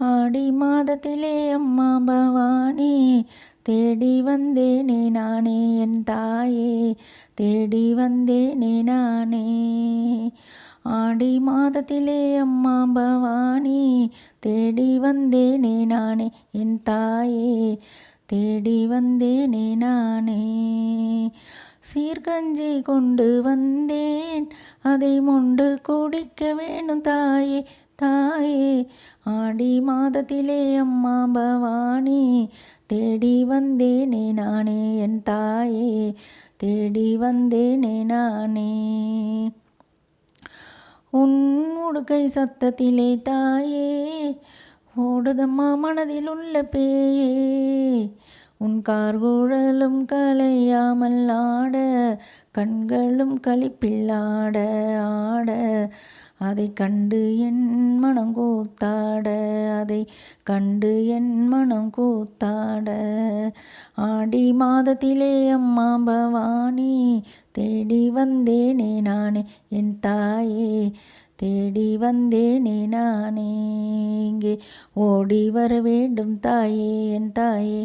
ஆடி மாதத்திலே அம்மா பவானி தேடி வந்தேனே நானே என் தாயே தேடி வந்தேனே நானே. ஆடி மாதத்திலே அம்மா பவானி தேடி வந்தேனே நானே என் தாயே தேடி வந்தேனே நானே. சீர்கஞ்சி கொண்டு வந்தேன். அதை மொண்டு குடிக்க வேணும் தாயே தாயே. ஆடி மாதத்திலே அம்மா பவானி தேடி வந்தேனே நானே என் தாயே தேடி வந்தேனே நானே. உன் உடுக்கை சத்தத்திலே தாயே ஓடுதம்மா மனதில் உள்ள பேயே. உன் கார்குழலும் கலையாமல் ஆட கண்களும் களிப்பில்லாட ஆட அதை கண்டு என் மனம் கூத்தாட அதை கண்டு என் மனம் கூத்தாட. ஆடி மாதத்திலே அம்மா பவானி தேடி வந்தேனே நானே என் தாயே தேடி வந்தேனே நானே. இங்கே ஓடி வர வேண்டும் தாயே என் தாயே.